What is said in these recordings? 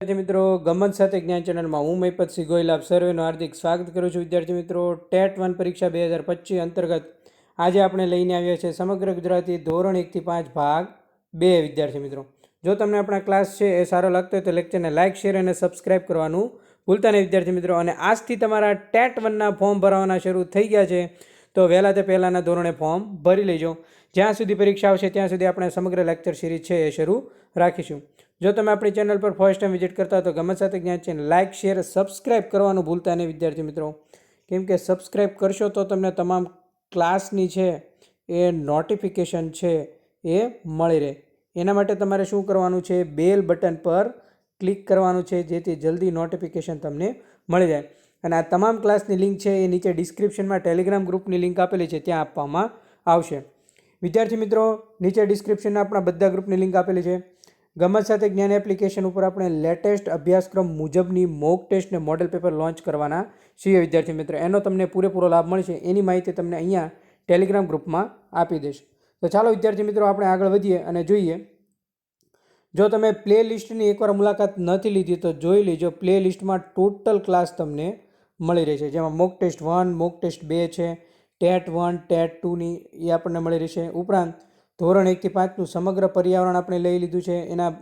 વિદ્યાર્થી મિત્રો, ગમન સાથે જ્ઞાન ચેનલમાં હું મહિપતસિંહ ગોયલ આપ સર્વેનું હાર્દિક સ્વાગત કરું છું. વિદ્યાર્થી મિત્રો, ટેટ વન પરીક્ષા બે હજાર પચીસ અંતર્ગત આજે આપણે લઈને આવ્યા છે સમગ્ર ગુજરાતી ધોરણ એકથી પાંચ ભાગ બે, વિદ્યાર્થી મિત્રો. જો તમને આપણા ક્લાસ છે એ સારો લાગતો હોય તો લેક્ચરને લાઇક શેર અને સબસ્ક્રાઇબ કરવાનું ભૂલતા નહીં, વિદ્યાર્થી મિત્રો. અને આજથી તમારા ટેટ વનના ફોર્મ ભરવાના શરૂ થઈ ગયા છે, તો વહેલા તે પહેલાંના ધોરણે ફોર્મ ભરી લેજો. જ્યાં સુધી પરીક્ષા આવશે ત્યાં સુધી આપણે સમગ્ર લેક્ચર સિરીઝ છે એ શરૂ રાખીશું. જો તમે આપણી ચેનલ પર ફર્સ્ટ ટાઈમ વિઝિટ કરતા હો તો ગમે સાથે જ્ઞાન છે લાઇક શેર સબસ્ક્રાઇબ કરવાનું ભૂલતા નહીં વિદ્યાર્થી મિત્રો. કેમ કે સબસ્ક્રાઇબ કરશો તો તમને તમામ ક્લાસની છે એ નોટિફિકેશન છે એ મળી રહે. એના માટે તમારે શું કરવાનું છે? બેલ બટન પર ક્લિક કરવાનું છે જેથી જલ્દી નોટિફિકેશન તમને મળી જાય. અને આ તમામ ક્લાસની લિંક છે એ નીચે ડિસ્ક્રિપ્શનમાં ટેલિગ્રામ ગ્રુપની લિંક આપેલી છે ત્યાં આપવામાં આવશે. વિદ્યાર્થી મિત્રો, નીચે ડિસ્ક્રિપ્શનમાં આપણા બધા ગ્રુપની લિંક આપેલી છે. ગમત સાથે જ્ઞાન એપ્લિકેશન ઉપર આપણે લેટેસ્ટ અભ્યાસક્રમ મુજબની મોક ટેસ્ટ ને મોડેલ પેપર લોન્ચ કરવાના છીએ. વિદ્યાર્થી મિત્રો, એનો તમને પૂરેપૂરો લાભ મળશે. એની માહિતી તમને અહીંયા ટેલિગ્રામ ગ્રુપમાં આપી દઈશ. તો ચાલો વિદ્યાર્થી મિત્રો, આપણે આગળ વધીએ અને જોઈએ. જો તમે પ્લે લિસ્ટની એકવાર મુલાકાત નથી લીધી, તો જોઈ લેજો પ્લે લિસ્ટમાં ટોટલ ક્લાસ તમને મળી રહેશે. જેમાં mock test one, mock test બે છે, ટેટ વન, ટેટ ટુની એ આપણને મળી રહેશે. ઉપરાંત ધોરણ એકથી પાંચનું સમગ્ર પર્યાવરણ આપણે લઈ લીધું છે. એના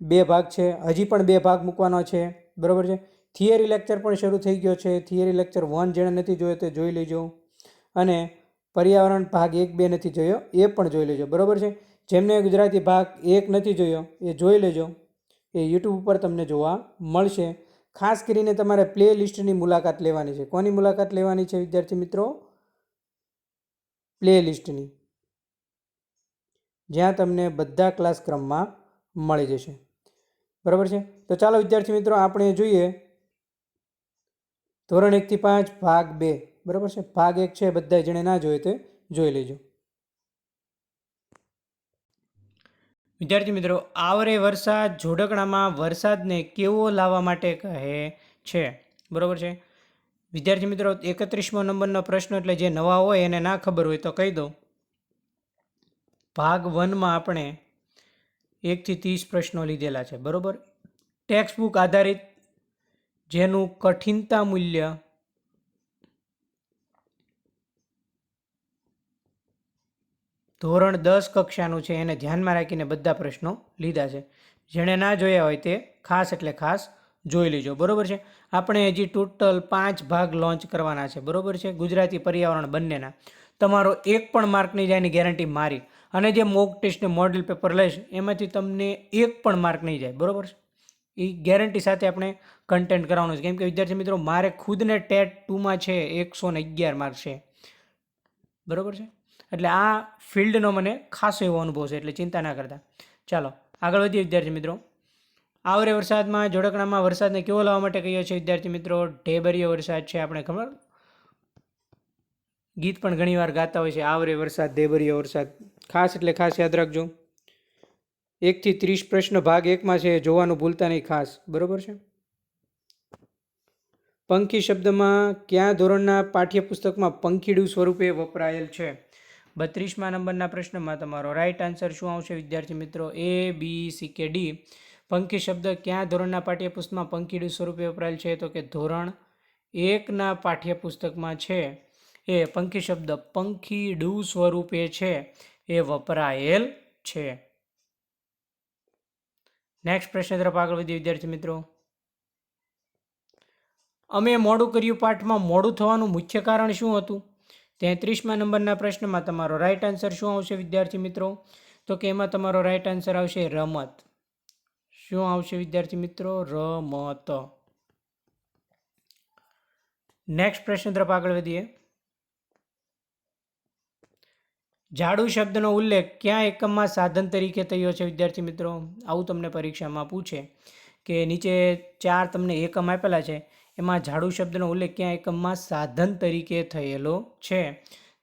બે ભાગ છે. હજી પણ બે ભાગ મૂકવાનો છે. બરાબર છે? થિયરી લેક્ચર પણ શરૂ થઈ ગયો છે. થિયરી લેક્ચર વન જેણે નથી જોયો તે જોઈ લેજો. અને પર્યાવરણ ભાગ એક બે નથી જોયો એ પણ જોઈ લેજો. બરાબર છે? જેમને ગુજરાતી ભાગ એક નથી જોયો એ જોઈ લેજો. એ યુટ્યુબ ઉપર તમને જોવા મળશે. ખાસ કરીને તમારે પ્લે લિસ્ટની મુલાકાત લેવાની છે. કોની મુલાકાત લેવાની છે વિદ્યાર્થી મિત્રો? પ્લે લિસ્ટની જ્યાં તમને બધા ક્લાસ ક્રમમાં મળી જશે. બરાબર છે? તો ચાલો વિદ્યાર્થી મિત્રો, આપણે જોઈએ ધોરણ એકથી પાંચ ભાગ બે. બરાબર છે? ભાગ એક છે બધા જેણે ના જોઈએ તે જોઈ લેજો. વિદ્યાર્થી મિત્રો, આવરે વરસાદ જોડકણામાં વરસાદને કેવો લાવવા માટે કહે છે? બરાબર છે? વિદ્યાર્થી મિત્રો, એકત્રીસમો નંબરનો પ્રશ્ન, એટલે જે નવા હોય એને ના ખબર હોય તો કહી દઉં. ભાગ વનમાં આપણે એકથી ત્રીસ પ્રશ્નો લીધેલા છે, બરાબર? ટેક્સ્ટ બુક આધારિત, જેનું કઠિનતા મૂલ્ય ધોરણ દસ કક્ષાનું છે, એને ધ્યાનમાં રાખીને બધા પ્રશ્નો લીધા છે. જેણે ના જોયા હોય તે ખાસ એટલે ખાસ જોઈ લેજો, બરાબર છે? આપણે હજી ટોટલ પાંચ ભાગ લોન્ચ કરવાના છે, બરાબર છે? ગુજરાતી પર્યાવરણ બંનેના. તમારો એક પણ માર્કની જાયની ગેરંટી મારી. અને જે મોક ટેસ્ટને મોડેલ પેપર લેશ એમાંથી તમને એક પણ માર્ક નહીં જાય, બરાબર છે? એ ગેરંટી સાથે આપણે કન્ટેન્ટ કરવાનું છે. કેમ કે વિદ્યાર્થી મિત્રો, મારે ખુદને ટેટ ટુમાં છે એકસો ને અગિયાર માર્ક છે. બરાબર છે? એટલે આ ફિલ્ડનો મને ખાસો એવો અનુભવ છે, એટલે ચિંતા ના કરતા. ચાલો, આગળ વધીએ વિદ્યાર્થી મિત્રો. આવરે વરસાદમાં, જોડકણામાં વરસાદને કેવો લાવવા માટે કહીએ છીએ વિદ્યાર્થી મિત્રો? ઢેબરીયો વરસાદ છે, આપણે ખબર? ગીત પણ ઘણીવાર ગાતા હોય છે. આવરે વરસાદ ઢેબરીયો વરસાદ. ખાસ એટલે ખાસ યાદ રાખજો. એકથી ત્રીસ પ્રશ્ન ભાગ એકમાં છે, જોવાનું ભૂલતા નહીં ખાસ. બરાબર છે? પંખી શબ્દમાં કયા ધોરણના પાઠ્યપુસ્તકમાં પંખીડું સ્વરૂપે વપરાયેલ છે? બત્રીસમા નંબરના પ્રશ્નમાં તમારો રાઈટ આન્સર શું આવશે, વિદ્યાર્થી મિત્રો? એ બી સી કે ડી પંખી શબ્દ ક્યાં ધોરણના પાઠ્યપુસ્તકમાં પંખીડું સ્વરૂપે વપરાયેલ છે? તો કે ધોરણ એકના પાઠ્યપુસ્તકમાં છે. એ પંખી શબ્દ પંખી પંખીડું સ્વરૂપે છે, એ વપરાયેલ છે. નેક્સ્ટ પ્રશ્ન તરફ આગળ વધીએ, વિદ્યાર્થી મિત્રો. અમે મોડું કર્યું પાઠમાં મોડું થવાનું મુખ્ય કારણ શું હતું? તેત્રીસમાં નંબરના પ્રશ્નમાં તમારો રાઈટ આન્સર શું આવશે, વિદ્યાર્થી મિત્રો? તો કે એમાં તમારો રાઈટ આન્સર આવશે રમત. શું આવશે, વિદ્યાર્થી મિત્રો? રમત. નેક્સ્ટ પ્રશ્ન તરફ આગળ વધીએ. ઝાડુ શબ્દનો ઉલ્લેખ ક્યાં એકમમાં સાધન તરીકે થયો છે, વિદ્યાર્થી મિત્રો? આવું તમને પરીક્ષામાં પૂછે કે નીચે ચાર તમને એકમ આપેલા છે, એમાં ઝાડુ શબ્દનો ઉલ્લેખ ક્યાં એકમમાં સાધન તરીકે થયેલો છે?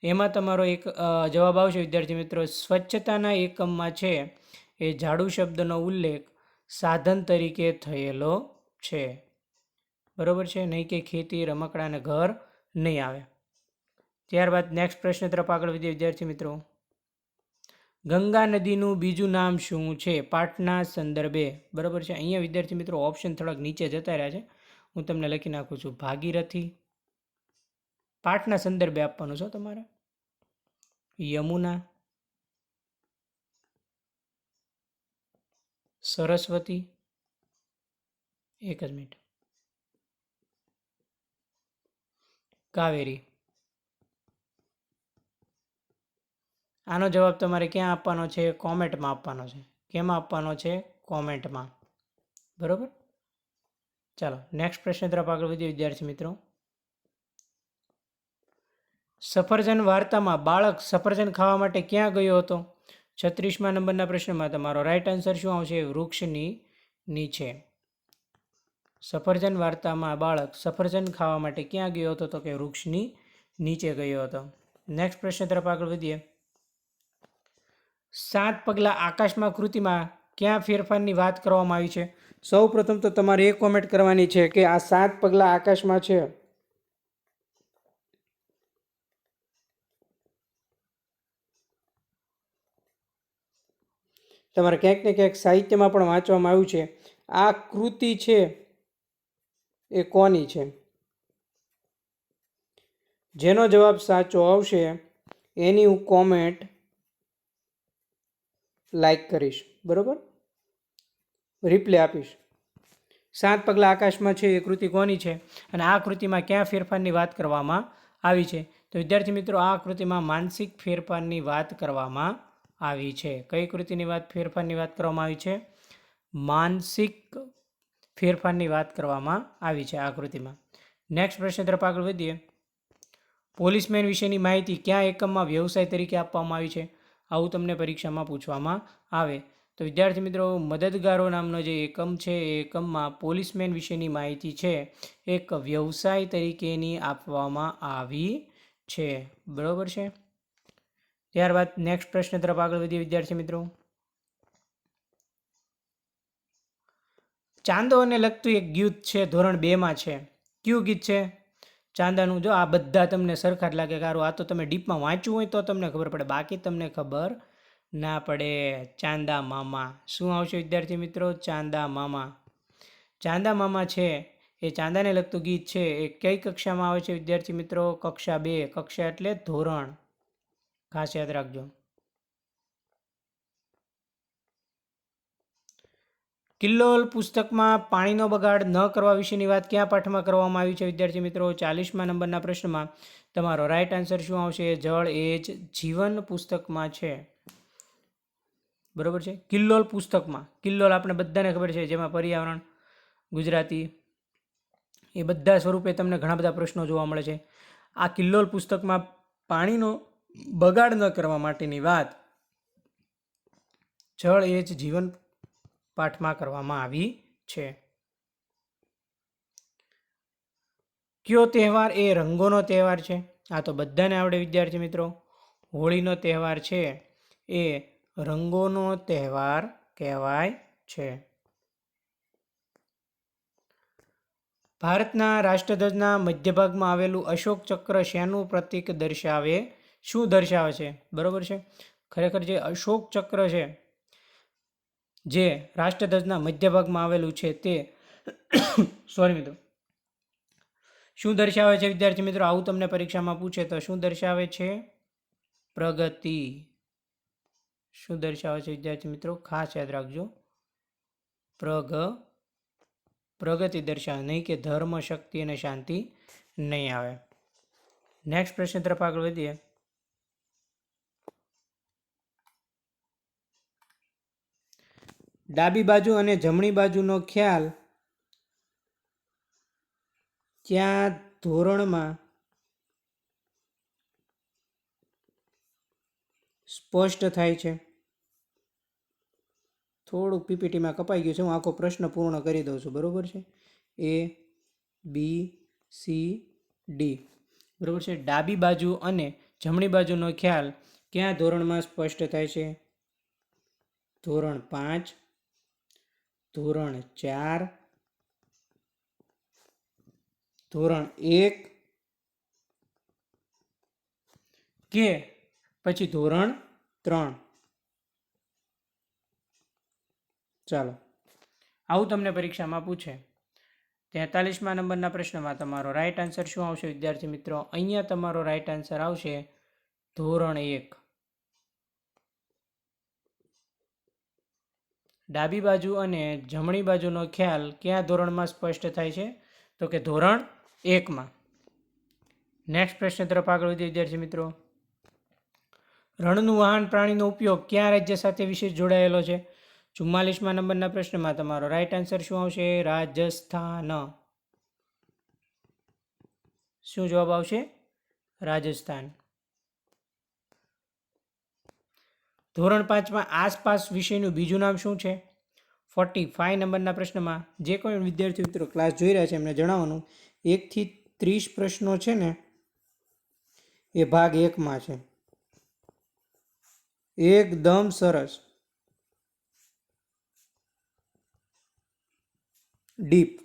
એમાં તમારો એક જવાબ આવશે, વિદ્યાર્થી મિત્રો. સ્વચ્છતાના એકમમાં છે એ ઝાડુ શબ્દનો ઉલ્લેખ સાધન તરીકે થયેલો છે. બરાબર છે? નહીં કે ખેતી, રમકડા અને ઘર નહીં આવે. ત્યારબાદ નેક્સ્ટ પ્રશ્ન તરફ આગળ વધીએ. વિદ્યાર્થી મિત્રો, ગંગા નદીનું બીજું નામ શું છે? પાટના સંદર્ભે. બરાબર છે? અહીંયા વિદ્યાર્થી મિત્રો ઓપ્શન થોડાક નીચે જતા રહ્યા છે. હું તમને લખી નાખું છું. ભાગીરથી પાટના સંદર્ભે આપવાનું છો તમારે. યમુના, સરસ્વતી, એક જ મિનિટ કાવેરી. આનો જવાબ તમારે ક્યાં આપવાનો છે? કોમેન્ટમાં આપવાનો છે. કેમાં આપવાનો છે? કોમેન્ટમાં. બરાબર? ચાલો, નેક્સ્ટ પ્રશ્ન તરફ આગળ વધીએ, વિદ્યાર્થી મિત્રો. સફરજન વાર્તામાં બાળક સફરજન ખાવા માટે ક્યાં ગયો હતો? છત્રીસમાં નંબરના પ્રશ્નમાં તમારો રાઈટ આન્સર શું આવશે? વૃક્ષની નીચે. સફરજન વાર્તામાં બાળક સફરજન ખાવા માટે ક્યાં ગયો હતો? તો કે વૃક્ષની નીચે ગયો હતો. નેક્સ્ટ પ્રશ્ન તરફ આગળ વધીએ. સાત પગલાં આકાશમાં કૃતિમાં ક્યાં ફેરફારની વાત કરવામાં આવી છે? સૌ પ્રથમ તો તમારે એ કોમેન્ટ કરવાની છે કે આ સાત પગલાં આકાશમાં છે. તમારે ક્યાંક ને ક્યાંક સાહિત્યમાં પણ વાંચવામાં આવ્યું છે. આ કૃતિ છે એ કોની છે? જેનો જવાબ સાચો આવશે એની હું કોમેન્ટ લાઈક કરીશ, બરાબર? રિપ્લે આપીશ. સાત પગલા આકાશમાં છે, એ કૃતિ કોની છે? અને આ કૃતિમાં ક્યાં ફેરફારની વાત કરવામાં આવી છે? તો વિદ્યાર્થી મિત્રો, આ કૃતિમાં માનસિક ફેરફારની વાત કરવામાં આવી છે. કઈ કૃતિની વાત, ફેરફારની વાત કરવામાં આવી છે? માનસિક ફેરફારની વાત કરવામાં આવી છે આ કૃતિમાં. નેક્સ્ટ પ્રશ્ન તરફ આગળ વધીએ. પોલીસમેન વિશેની માહિતી કયા એકમમાં વ્યવસાય તરીકે આપવામાં આવી છે? આવું તમને પરીક્ષામાં પૂછવામાં આવે. તો વિદ્યાર્થી મિત્રો, મદદગારો નામનો જે એકમ છે, એ એકમમાં પોલીસમેન વિશેની માહિતી છે, એક વ્યવસાય તરીકેની આપવામાં આવી છે. બરાબર છે? ત્યારબાદ નેક્સ્ટ પ્રશ્ન તરફ આગળ વધીએ વિદ્યાર્થી મિત્રો. ચાંદોને લગતું એક ગીત છે, ધોરણ બેમાં છે. કયું ગીત છે? ચાંદાનું જો આ બધા તમને સરખા જ લાગે કારું આ તો તમે ડીપમાં વાંચવું હોય તો તમને ખબર પડે. બાકી તમને ખબર ના પડે. ચાંદા મામા. શું આવશે વિદ્યાર્થી મિત્રો? ચાંદા મામા. ચાંદા મામા છે. એ ચાંદાને લગતું ગીત છે. એ કઈ કક્ષામાં આવે છે વિદ્યાર્થી મિત્રો? કક્ષા બે. કક્ષા એટલે ધોરણ. ખાસ યાદ રાખજો. કિલ્લોલ પુસ્તકમાં પાણીનો બગાડ ન કરવા વિશેની વાત ક્યાં પાઠમાં કરવામાં આવી છે? વિદ્યાર્થી મિત્રો, ચાલીસમા નંબરના પ્રશ્નમાં તમારો રાઈટ આન્સર શું આવશે? જળ એ જ જીવન પુસ્તકમાં છે. બરોબર છે? કિલ્લોલ પુસ્તકમાં. કિલ્લોલ આપણે બધાને ખબર છે, જેમાં પર્યાવરણ, ગુજરાતી, એ બધા સ્વરૂપે તમને ઘણા બધા પ્રશ્નો જોવા મળે છે. આ કિલ્લોલ પુસ્તકમાં પાણીનો બગાડ ન કરવા માટેની વાત. જળ એ જ જીવન પાઠમાં કરવામાં આવી છે. કયો તહેવાર? એ રંગોનો તહેવાર છે. આ તો બધાને આવડે વિદ્યાર્થી મિત્રો. હોળીનો તહેવાર છે. એ રંગોનો તહેવાર કહેવાય છે. ભારતના રાષ્ટ્રધ્વજના મધ્ય ભાગમાં આવેલું અશોક ચક્ર શેનું પ્રતીક દર્શાવે? શું દર્શાવે છે? બરોબર છે? ખરેખર જે અશોક ચક્ર છે જે રાષ્ટ્રધ્વજના મધ્ય ભાગમાં આવેલું છે તે સોરી મિત્રો. શું દર્શાવે છે વિદ્યાર્થી મિત્રો? આવું તમને પરીક્ષામાં પૂછે તો શું દર્શાવે છે? પ્રગતિ. શું દર્શાવે છે વિદ્યાર્થી મિત્રો? ખાસ યાદ રાખજો. પ્રગ, પ્રગતિ દર્શાવે. નહીં કે ધર્મ, શક્તિ અને શાંતિ નહીં આવે. નેક્સ્ટ પ્રશ્ન તરફ આગળ વધીએ. ડાબી બાજુ અને જમણી બાજુનો ખ્યાલ ક્યાં ધોરણમાં સ્પષ્ટ થાય છે? થોડુંક પીપીટીમાં કપાઈ ગયું છે. હું આખો પ્રશ્ન પૂર્ણ કરી દઉં છું. બરાબર છે? એ બી સી ડી બરાબર છે? ડાબી બાજુ અને જમણી બાજુનો ખ્યાલ ક્યાં ધોરણમાં સ્પષ્ટ થાય છે? ધોરણ પાંચ ધોરણ ચાર, ધોરણ એક કે પછી ધોરણ ત્રણ. ચાલો. આવું તમને પરીક્ષામાં પૂછે. તેતાલીસમાં નંબરના પ્રશ્નમાં તમારો રાઈટ આન્સર શું આવશે? વિદ્યાર્થી મિત્રો, અહીંયા તમારો રાઇટ આન્સર આવશે ધોરણ એક. ડાબી બાજુ અને જમણી બાજુનો ખ્યાલ કયા ધોરણમાં સ્પષ્ટ થાય છે? તો કે ધોરણ એકમાં. નેક્સ્ટ પ્રશ્ન તરફ આગળ વધીએ, વિદ્યાર્થી મિત્રો. રણનું વાહન પ્રાણીનો ઉપયોગ કયા રાજ્ય સાથે વિશેષ જોડાયેલો છે? ચુમ્માલીસમાં નંબરના પ્રશ્નમાં તમારો રાઈટ આન્સર શું આવશે? રાજસ્થાન. શું જવાબ આવશે? રાજસ્થાન. ધોરણ પાંચમાં આસપાસ વિષયનું બીજું નામ શું છે? ફોર્ટી ફાઇવ નંબરના પ્રશ્નમાં જે કોઈ વિદ્યાર્થી મિત્રો ક્લાસ જોઈ રહ્યા છે એમને જણાવવાનું, એકથી ત્રીસ પ્રશ્નો છે ને, એ ભાગ એકમાં છે. એકદમ સરસ. ડીપ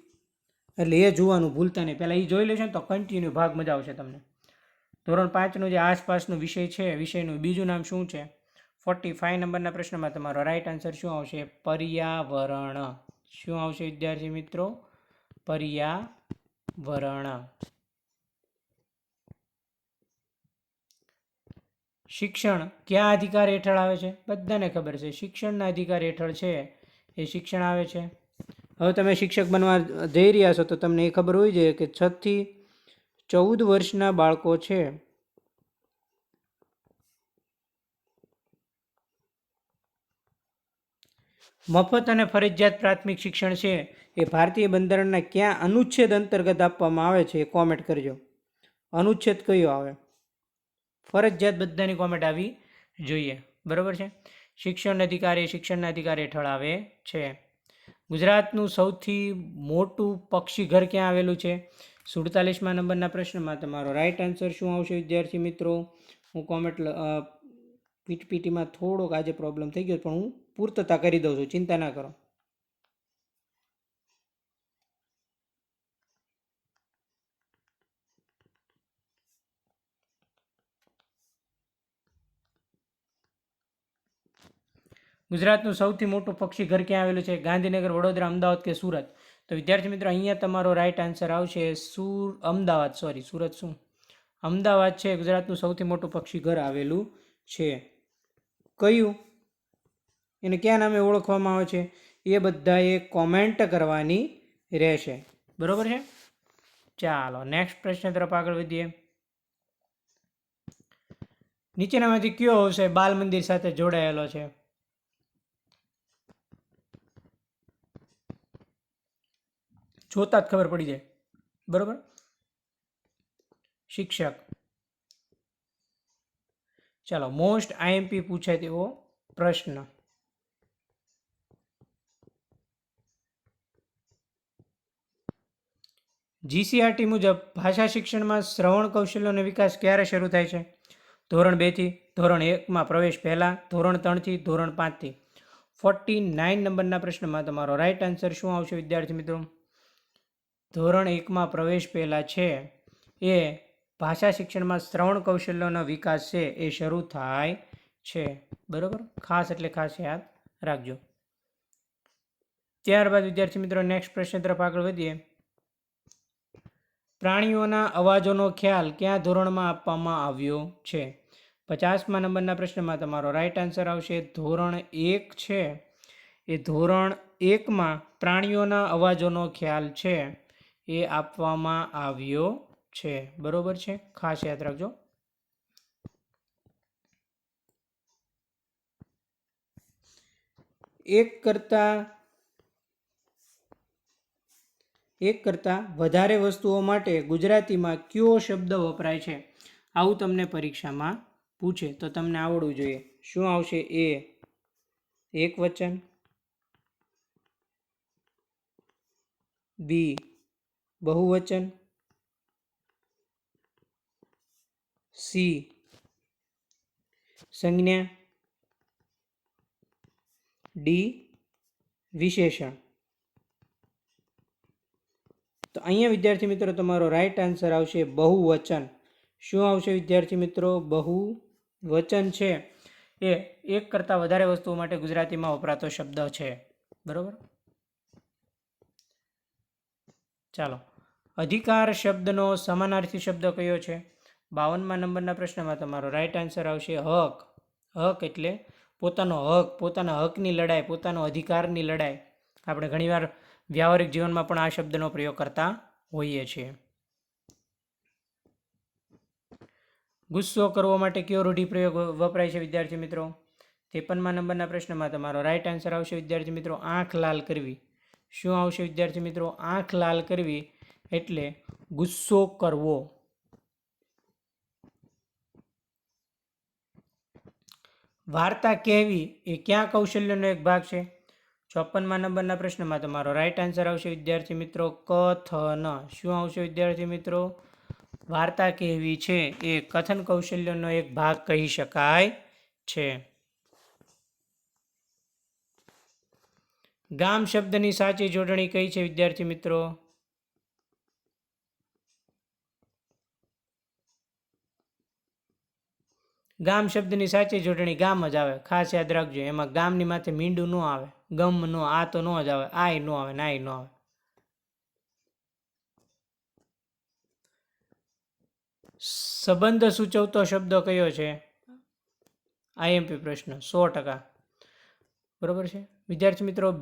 એટલે એ જોવાનું ભૂલતા નહીં. પહેલાં એ જોઈ લેશો ને તો કન્ટિન્યુ ભાગ મજા આવશે તમને. ધોરણ પાંચનું જે આસપાસનો વિષય છે, વિષયનું બીજું નામ શું છે? ફોર્ટી ફાઇવ નંબરના પ્રશ્નમાં તમારો રાઈટ આન્સર શું આવશે? પર્યાવરણ. શું આવશે, વિદ્યાર્થી મિત્રો? પર્યાવરણ. શિક્ષણ કયા અધિકાર હેઠળ આવે છે? બધાને ખબર છે. શિક્ષણના અધિકાર હેઠળ છે. એ શિક્ષણ આવે છે. હવે તમે શિક્ષક બનવા જઈ રહ્યા છો તો તમને એ ખબર હોવી જોઈએ કે છથી ચૌદ વર્ષના બાળકો છે. મફત અને ફરજિયાત પ્રાથમિક શિક્ષણ છે એ ભારતીય બંધારણના ક્યાં અનુચ્છેદ અંતર્ગત આપવામાં આવે છે એ કોમેન્ટ કરજો. અનુચ્છેદ કયો આવે? ફરજિયાત બધાની કોમેન્ટ આવી જોઈએ. બરાબર છે? શિક્ષણ અધિકાર શિક્ષણના અધિકાર હેઠળ આવે છે. ગુજરાતનું સૌથી મોટું પક્ષી ઘર ક્યાં આવેલું છે? સુડતાલીસમાં નંબરના પ્રશ્નમાં તમારો રાઈટ આન્સર શું આવશે વિદ્યાર્થી મિત્રો? હું કોમેન્ટ પીટીપીટીમાં થોડોક આજે પ્રોબ્લેમ થઈ ગયો પણ હું પૂર્તતા કરી દઉં છું, ચિંતા ના કરો. ગુજરાતનું સૌથી મોટું પક્ષી ઘર ક્યાં આવેલું છે? ગાંધીનગર, વડોદરા, અમદાવાદ કે સુરત? તો વિદ્યાર્થી મિત્રો, અહીંયા તમારો રાઈટ આન્સર આવશે સુર, અમદાવાદ સોરી સુરત શું? અમદાવાદ છે, ગુજરાતનું સૌથી મોટું પક્ષી ઘર આવેલું છે. કયું? એને કયા નામે ઓળખવામાં આવે છે? એ બધાએ કોમેન્ટ કરવાની રહેશે. બરોબર છે? ચાલો નેક્સ્ટ પ્રશ્ન તરફ આગળ વધીએ. નીચેનામાંથી કયો હશે? બાલ મંદિર સાથે જોડાયેલો છે. જોતા જ ખબર પડી જાય. બરોબર? શિક્ષક. ચાલો મોસ્ટ આઈએમપી પૂછાય તેવો પ્રશ્ન. જીસીઆરટી મુજબ ભાષા શિક્ષણમાં શ્રવણ કૌશલ્યનો વિકાસ ક્યારે શરૂ થાય છે? ધોરણ બેથી ધોરણ એકમાં પ્રવેશ પહેલાં, ધોરણ ત્રણથી ધોરણ પાંચથી ફોર્ટી નાઇન નંબરના પ્રશ્નમાં તમારો રાઇટ આન્સર શું આવશે વિદ્યાર્થી મિત્રો? ધોરણ એકમાં પ્રવેશ પહેલાં છે એ ભાષા શિક્ષણમાં શ્રવણ કૌશલ્યનો વિકાસ છે એ શરૂ થાય છે. બરાબર? ખાસ એટલે ખાસ યાદ રાખજો. ત્યારબાદ વિદ્યાર્થી મિત્રો નેક્સ્ટ પ્રશ્ન તરફ આગળ વધીએ. પ્રાણીઓના અવાજોનો ખ્યાલ કયા ધોરણમાં આપવામાં આવ્યો છે? પચાસમાં નંબરના પ્રશ્નમાં તમારો રાઈટ આન્સર આવશે. ધોરણ એક છે. એ ધોરણ એકમાં પ્રાણીઓના અવાજોનો ખ્યાલ છે. એ આપવામાં આવ્યો છે. બરોબર છે? ખાસ યાદ રાખજો. એક કરતાં એક કરતાં વધારે વસ્તુઓ માટે ગુજરાતીમાં કયો શબ્દ વપરાય છે? આવું તમને પરીક્ષામાં પૂછે. તો તમને આવડવું જોઈએ. શું આવશે? એ. એક વચન. બી. બહુવચન. સી. સંજ્ઞા. ડી. વિશેષણ. તો અહીંયા વિદ્યાર્થી મિત્રો તમારો રાઈટ આન્સર આવશે બહુવચન. શું આવશે વિદ્યાર્થી મિત્રો? બહુવચન છે. એ એક કરતાં વધારે વસ્તુઓ માટે ગુજરાતીમાં વપરાતો શબ્દ છે. બરાબર? ચાલો. અધિકાર શબ્દનો સમાનાર્થી શબ્દ કયો છે? બાવનમાં નંબરના પ્રશ્નમાં તમારો રાઈટ આન્સર આવશે હક. હક એટલે પોતાનો હક, પોતાના હકની લડાઈ, પોતાનો અધિકારની લડાઈ. આપણે ઘણીવાર વ્યાવહારિક જીવનમાં પણ આ શબ્દનો પ્રયોગ કરતા હોઈએ છીએ. ગુસ્સો કરવો માટે કયો રૂઢિપ્રયોગ વપરાય છે વિદ્યાર્થી મિત્રો? ત્રેપનમાં નંબરના પ્રશ્નમાં તમારો રાઈટ આન્સર આવશે વિદ્યાર્થી મિત્રો, આંખ લાલ કરવી. શું આવશે વિદ્યાર્થી મિત્રો? આંખ લાલ કરવી એટલે ગુસ્સો કરવો. વાર્તા કહેવી એ ક્યાં કૌશલ્યનો એક ભાગ છે? ચોપનમાં નંબરના પ્રશ્નમાં તમારો રાઈટ આન્સર આવશે, વિદ્યાર્થી મિત્રો. કથન. શું આવશે વિદ્યાર્થી મિત્રો? વાર્તા કહેવી છે એ કથન કૌશલ્યનો એક ભાગ કહી શકાય છે. ગામ શબ્દની સાચી જોડણી કઈ છે વિદ્યાર્થી મિત્રો? ગામ શબ્દની સાચી જોડણી ગામ જ આવે. ખાસ યાદ રાખજો, એમાં ગામની માથે મીંડું ન આવે, ગમ નો આ તો ન જ આવે, આય ન આવે નાય ન આવે. સંબંધ સૂચવતો શબ્દ કયો છે? આઈએમપી પ્રશ્ન, સો ટકા. બરોબર છે? વિદ્યાર્થી મિત્રો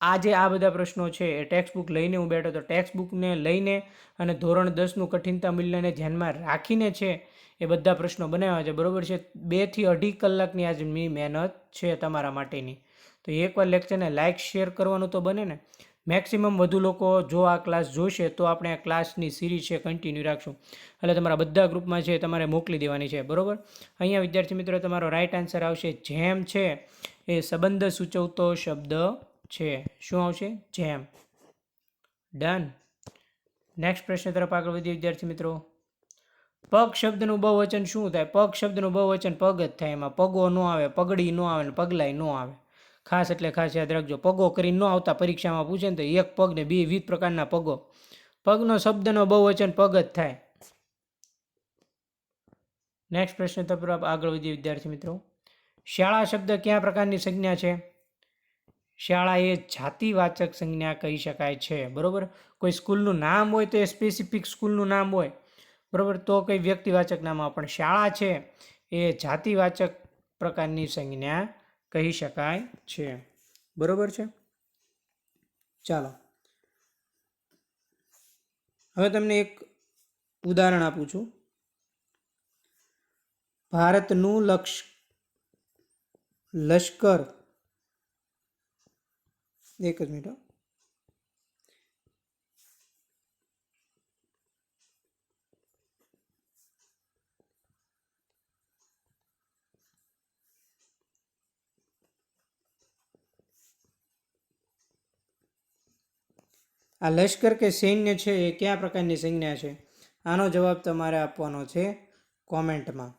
આજે આ બધા પ્રશ્નો છે એ ટેક્સ્ટ બુક લઈને હું બેઠો તો ટેક્સ્ટ બુકને લઈને અને ધોરણ દસનું કઠિનતા મૂલ્યને ધ્યાનમાં રાખીને છે એ બધા પ્રશ્નો બનાવ્યા છે. બરોબર છે? બેથી અઢી કલાકની આજ મહેનત છે તમારા માટેની. તો એકવાર લેક્ચરને લાઇક શેર કરવાનું તો બને ને. મેક્સિમમ વધુ લોકો જો આ ક્લાસ જોશે તો આપણે આ ક્લાસની સિરીઝ છે કન્ટિન્યુ રાખશું. એટલે તમારા બધા ગ્રુપમાં છે તમારે મોકલી દેવાની છે. બરાબર? અહીંયા વિદ્યાર્થી મિત્રો, તમારો રાઇટ આન્સર આવશે. જેમ છે એ સંબંધ સૂચવતો શબ્દ છે. શું આવશે? જેમ. ડન. નેક્સ્ટ પ્રશ્ન તરફ આગળ વધીએ, વિદ્યાર્થી મિત્રો. પગ શબ્દનું બહુવચન શું થાય? પગ શબ્દનું બહુવચન પગ જ થાય એમાં. પગો ન આવે, પગડી ન આવે ને પગલાય ન આવે. ખાસ એટલે ખાસ યાદ રાખજો, પગો કરીને ન આવતા પરીક્ષામાં પૂછે ને તો એક પગ ને બે વિવિધ પ્રકારના પગો. પગનો શબ્દનો બહુવચન પગ જ થાય. નેક્સ્ટ પ્રશ્ન તરફ આગળ વધીએ, વિદ્યાર્થી મિત્રો. શાળા શબ્દ કયા પ્રકારની સંજ્ઞા છે? શાળા એ જાતિવાચક સંજ્ઞા કહી શકાય છે, બરાબર? કોઈ સ્કૂલનું નામ હોય તો એ સ્પેસિફિક સ્કૂલનું નામ હોય, બરાબર? તો કંઈ વ્યક્તિવાચક નામ પણ શાળા છે, એ જાતિવાચક પ્રકારની સંજ્ઞા કહી શકાય છે, બરાબર છે? ચાલો. હવે તમને એક ઉદાહરણ આપું છું. ભારતનું લક્ષ, લશ્કર એક જ મિનિટ. આ લશ્કર કે સૈન્ય છે એ કયા પ્રકારની સંજ્ઞા છે? આનો જવાબ તમારે આપવાનો છે કોમેન્ટમાં.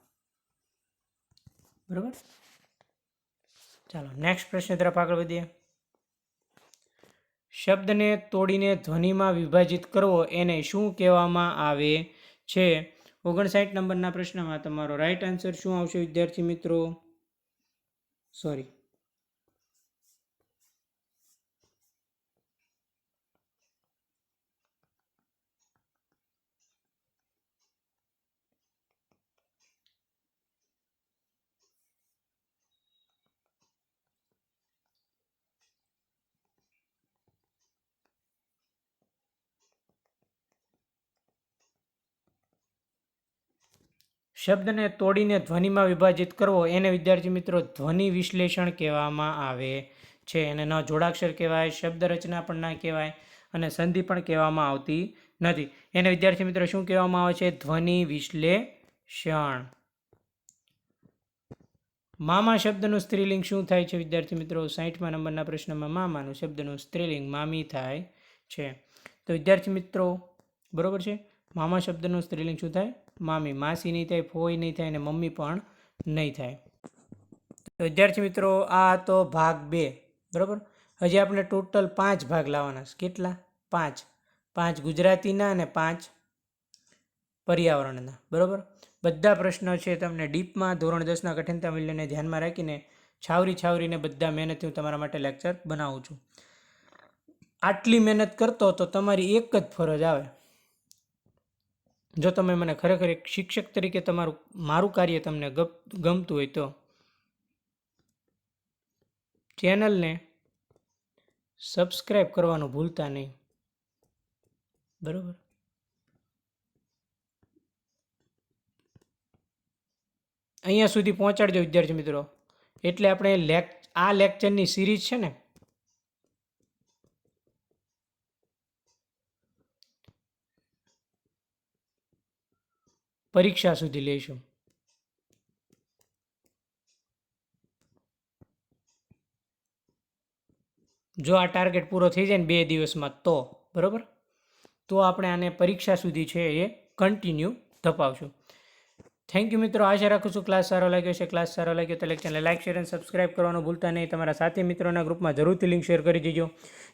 બરાબર? ચાલો નેક્સ્ટ પ્રશ્ન તરફ આગળ વધીએ. શબ્દને તોડીને ધ્વનિમાં વિભાજિત કરવો એને શું કહેવામાં આવે છે? ઓગણસાઠ નંબરના પ્રશ્નમાં તમારો રાઈટ આન્સર શું આવશે, વિદ્યાર્થી મિત્રો? સોરી શબ્દને તોડીને ધ્વનિમાં વિભાજિત કરવો એને, વિદ્યાર્થી મિત્રો, ધ્વનિ વિશ્લેષણ કહેવામાં આવે છે. એને ન જોડાક્ષર કહેવાય, શબ્દ રચના પણ ના કહેવાય અને સંધિ પણ કહેવામાં આવતી નથી. એને, વિદ્યાર્થી મિત્રો, શું કહેવામાં આવે છે? ધ્વનિ વિશ્લેષણ. મામા શબ્દનું સ્ત્રીલિંગ શું થાય છે, વિદ્યાર્થી મિત્રો? સાહીઠમાં નંબરના પ્રશ્નમાં મામાનું શબ્દનું સ્ત્રીલિંગ મામી થાય છે. તો વિદ્યાર્થી મિત્રો, બરાબર છે? મામા શબ્દનું સ્ત્રીલિંગ શું થાય? મામી, માસી નહીં થાય ફોઈ નહીં થાય અને મમ્મી પણ નહીં થાય. વિદ્યાર્થી મિત્રો, આ તો ભાગ બે, બરાબર? હજી આપણે ટોટલ પાંચ ભાગ લાવવાના છે. કેટલા? પાંચ. પાંચ ગુજરાતીના અને પાંચ પર્યાવરણના, બરાબર? બધા પ્રશ્નો છે તમને ડીપમાં, ધોરણ દસના કઠિનતા મૂલ્યને ધ્યાનમાં રાખીને છાવરી છાવરીને બધા મહેનતથી હું તમારા માટે લેક્ચર બનાવું છું. આટલી મહેનત કરતો તો તમારી એક જ ફરજ આવે. જો તમે મને ખરેખર એક શિક્ષક તરીકે તમારું, મારું કાર્ય તમને ગમતું હોય તો ચેનલને સબસ્ક્રાઈબ કરવાનું ભૂલતા નહીં. બરાબર? અહીંયા સુધી પહોંચાડજો વિદ્યાર્થી મિત્રો. એટલે આપણે લેક, આ લેક્ચરની સિરીઝ છે ને પરીક્ષા સુધી લઈશું જો આ ટાર્ગેટ પૂરો થઈ જાય ને બે દિવસમાં તો, બરાબર? તો આપણે આને પરીક્ષા સુધી છે એ કન્ટિન્યુ ધપાવશું. થેન્ક યુ મિત્રો, આશા રાખું છું ક્લાસ સારો લાગ્યો છે ક્લાસ સારો લાગ્યો તો લેક્ચરને લાઇક શેર અને સબસ્ક્રાઇબ કરવાનું ભૂલતા નહીં. તમારા સાથી મિત્રોના ગ્રુપમાં જરૂરથી લિંક શેર કરી દેજો.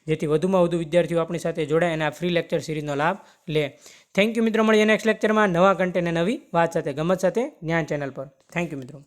જેથી વધુમાં વધુ વિદ્યાર્થીઓ આપણી સાથે જોડાય અને આ ફ્રી લેક્ચર સિરીઝનો લાભ લે. થેન્ક યુ મિત્રો, મળીએ નેક્સ્ટ લેક્ચરમાં નવા કન્ટેન્ટ નવી વાત સાથે, ગમત સાથે જ્ઞાન ચેનલ પર. થેન્ક યુ મિત્રો.